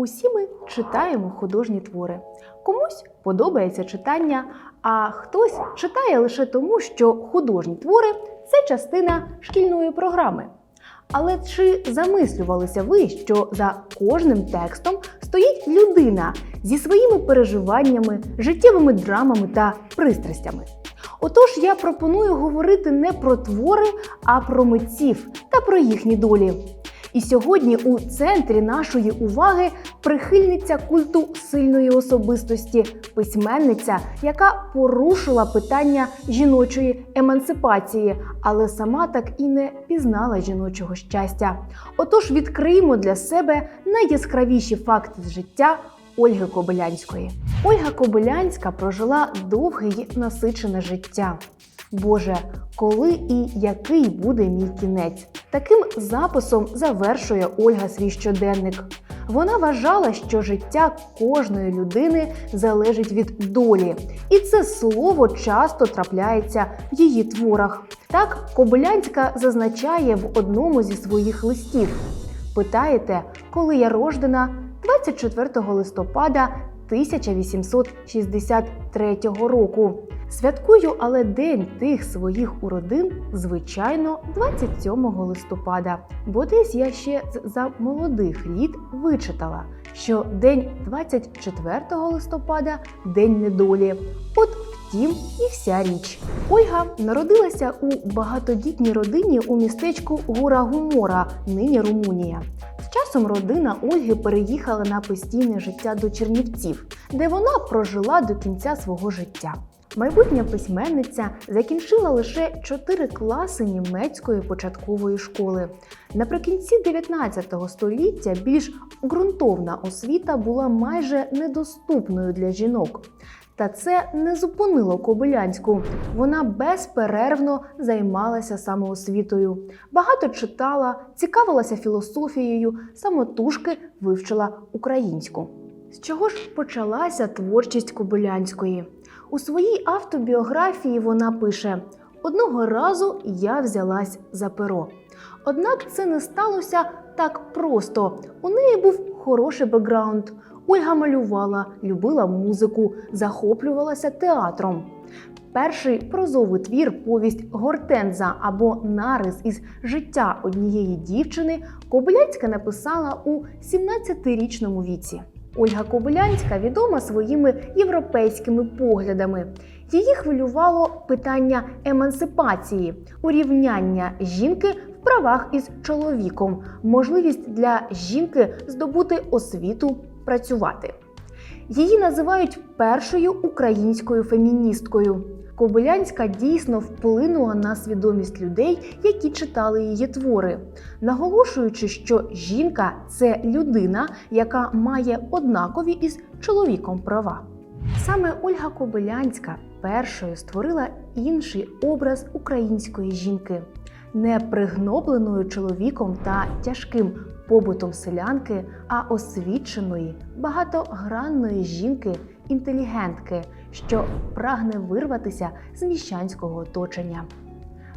Усі ми читаємо художні твори. Комусь подобається читання, а хтось читає лише тому, що художні твори це частина шкільної програми. Але чи замислювалися ви, що за кожним текстом стоїть людина зі своїми переживаннями, життєвими драмами та пристрастями? Отож, я пропоную говорити не про твори, а про митців та про їхні долі. І сьогодні у центрі нашої уваги прихильниця культу сильної особистості, письменниця, яка порушила питання жіночої емансипації, але сама так і не пізнала жіночого щастя. Отож, відкриємо для себе найяскравіші факти з життя Ольги Кобилянської. Ольга Кобилянська прожила довге й насичене життя. Боже, коли і який буде мій кінець? Таким записом завершує Ольга свій щоденник. Вона вважала, що життя кожної людини залежить від долі, і це слово часто трапляється в її творах. Так, Кобилянська зазначає в одному зі своїх листів: питаєте, коли я рождена 24 листопада 1863 року. Святкую, але день тих своїх уродин, звичайно, 27 листопада, бо десь я ще за молодих літ вичитала, що день 24 листопада день недолі. От втім і вся річ. Ольга народилася у багатодітній родині у містечку Гора Гумора, нині Румунія. Часом родина Ольги переїхала на постійне життя до Чернівців, де вона прожила до кінця свого життя. Майбутня письменниця закінчила лише 4 класи німецької початкової школи. Наприкінці 19 століття більш ґрунтовна освіта була майже недоступною для жінок. Та це не зупинило Кобилянську. Вона безперервно займалася самоосвітою. Багато читала, цікавилася філософією, самотужки вивчила українську. З чого ж почалася творчість Кобилянської? У своїй автобіографії вона пише: одного разу я взялась за перо. Однак це не сталося так просто. У неї був хороший бекграунд. Ольга малювала, любила музику, захоплювалася театром. Перший прозовий твір повість Гортенза або Нарис із життя однієї дівчини Кобиляцька написала у 17-річному віці. Ольга Кобилянська відома своїми європейськими поглядами. Її хвилювало питання емансипації, урівняння жінки в правах із чоловіком, можливість для жінки здобути освіту, працювати. Її називають першою українською феміністкою. Кобилянська дійсно вплинула на свідомість людей, які читали її твори, наголошуючи, що жінка це людина, яка має однакові із чоловіком права. Саме Ольга Кобилянська першою створила інший образ української жінки, не пригнобленою чоловіком та тяжким побутом селянки, а освіченої, багатогранної жінки, інтелігентки, що прагне вирватися з міщанського оточення.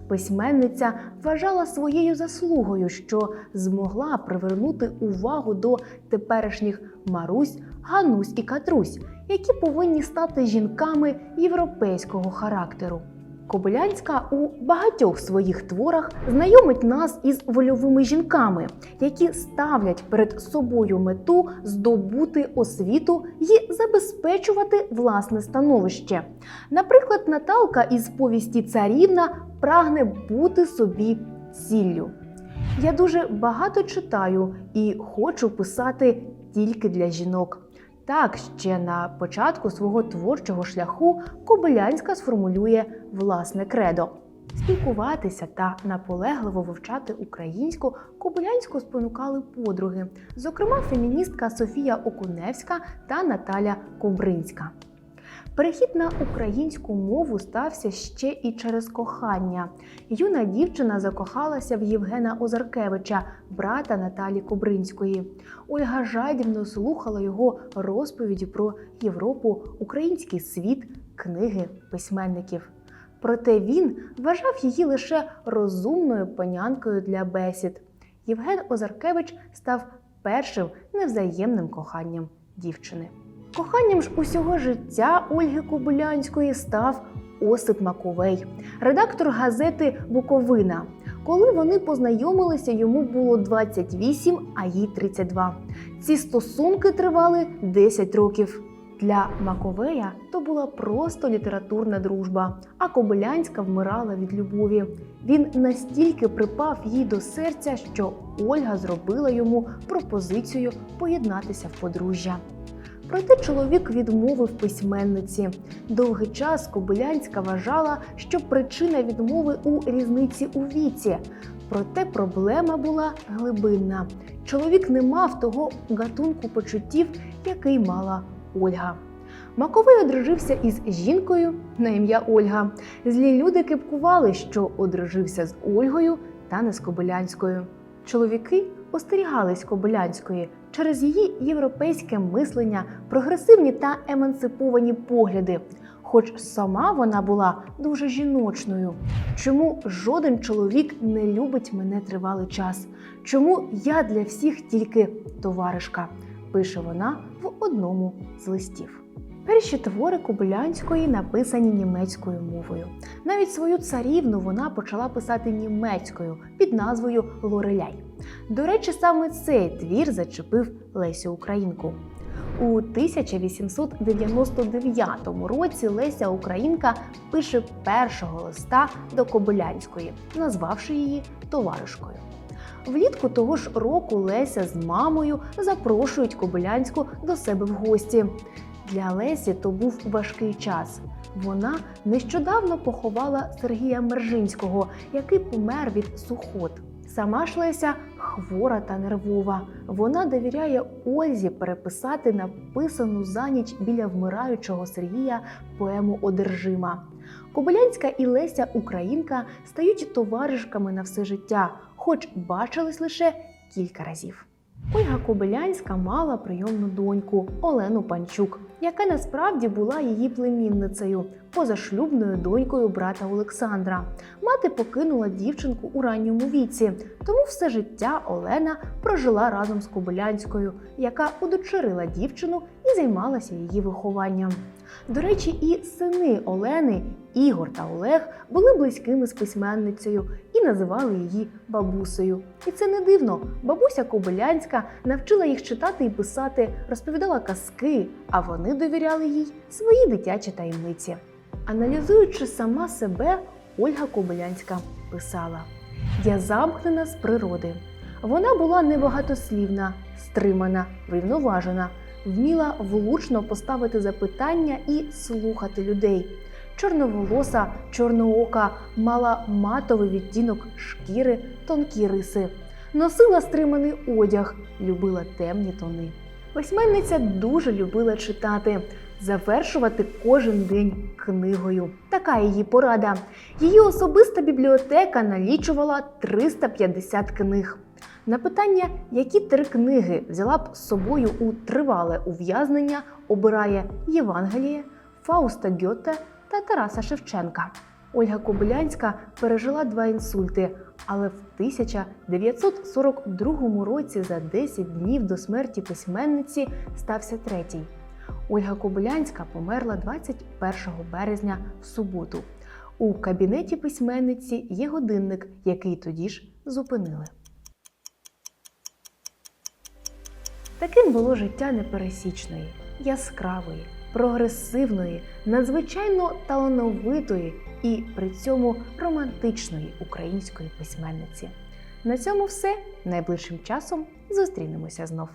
Письменниця вважала своєю заслугою, що змогла привернути увагу до теперішніх Марусь, Ганусь і Катрусь, які повинні стати жінками європейського характеру. Кобилянська у багатьох своїх творах знайомить нас із вольовими жінками, які ставлять перед собою мету здобути освіту і забезпечувати власне становище. Наприклад, Наталка із повісті Царівна прагне бути собі ціллю. Я дуже багато читаю і хочу писати тільки для жінок. Так, ще на початку свого творчого шляху Кобилянська сформулює власне кредо. Спілкуватися та наполегливо вивчати українську Кобилянську спонукали подруги, зокрема феміністка Софія Окуневська та Наталя Кобринська. Перехід на українську мову стався ще і через кохання. Юна дівчина закохалася в Євгена Озаркевича, брата Наталі Кобринської. Ольга жадібно слухала його розповіді про Європу, український світ, книги письменників. Проте він вважав її лише розумною панянкою для бесід. Євген Озаркевич став першим невзаємним коханням дівчини. Коханням ж усього життя Ольги Кобилянської став Осип Маковей, редактор газети Буковина. Коли вони познайомилися, йому було 28, а їй 32. Ці стосунки тривали 10 років. Для Маковея то була просто літературна дружба, а Кобилянська вмирала від любові. Він настільки припав їй до серця, що Ольга зробила йому пропозицію поєднатися в подружжя. Проте чоловік відмовив письменниці. Довгий час Кобилянська вважала, що причина відмови у різниці у віці. Проте проблема була глибинна. Чоловік не мав того гатунку почуттів, який мала Ольга. Маковий одружився із жінкою на ім'я Ольга. Злі люди кипкували, що одружився з Ольгою та не з Кобилянською. Чоловіки остерігались Кобилянської через її європейське мислення, прогресивні та емансиповані погляди. Хоч сама вона була дуже жіночною. Чому жоден чоловік не любить мене тривалий час? Чому я для всіх тільки товаришка? пише вона в одному з листів. Перші твори Кобилянської написані німецькою мовою. Навіть свою царівну вона почала писати німецькою під назвою Лореляй. До речі, саме цей твір зачепив Лесю Українку. У 1899 році Леся Українка пише першого листа до Кобилянської, назвавши її товаришкою. Влітку того ж року Леся з мамою запрошують Кобилянську до себе в гості. Для Лесі то був важкий час. Вона нещодавно поховала Сергія Мержинського, який помер від сухот. Сама ж Леся хвора та нервова. Вона довіряє Ользі переписати написану за ніч біля вмираючого Сергія поему Одержима. Кобилянська і Леся Українка стають товаришками на все життя, хоч бачились лише кілька разів. Ольга Кобилянська мала прийомну доньку Олену Панчук, яка насправді була її племінницею, позашлюбною донькою брата Олександра. Мати покинула дівчинку у ранньому віці, тому все життя Олена прожила разом з Кобилянською, яка удочерила дівчину і займалася її вихованням. До речі, і сини Олени, Ігор та Олег, були близькими з письменницею і називали її бабусею. І це не дивно. Бабуся Кобилянська навчила їх читати і писати, розповідала казки, а вони довіряли їй свої дитячі таємниці. Аналізуючи сама себе, Ольга Кобилянська писала: Я замкнена з природи. Вона була небагатослівна, стримана, врівноважена, вміла влучно поставити запитання і слухати людей. Чорноволоса, чорноока, мала матовий відтінок шкіри, тонкі риси, носила стриманий одяг, любила темні тони. Письменниця дуже любила читати, завершувати кожен день книгою. Така її порада. Її особиста бібліотека налічувала 350 книг. На питання, які три книги взяла б з собою у тривале ув'язнення, обирає Євангеліє, Фауста Гьоте та Тараса Шевченка. Ольга Кобилянська пережила два інсульти, але в 1942 році, за 10 днів до смерті письменниці, стався третій. Ольга Кобилянська померла 21 березня в суботу. У кабінеті письменниці є годинник, який тоді ж зупинили. Таким було життя непересічної, яскравої, прогресивної, надзвичайно талановитої і при цьому романтичної української письменниці. На цьому все. Найближчим часом зустрінемося знов.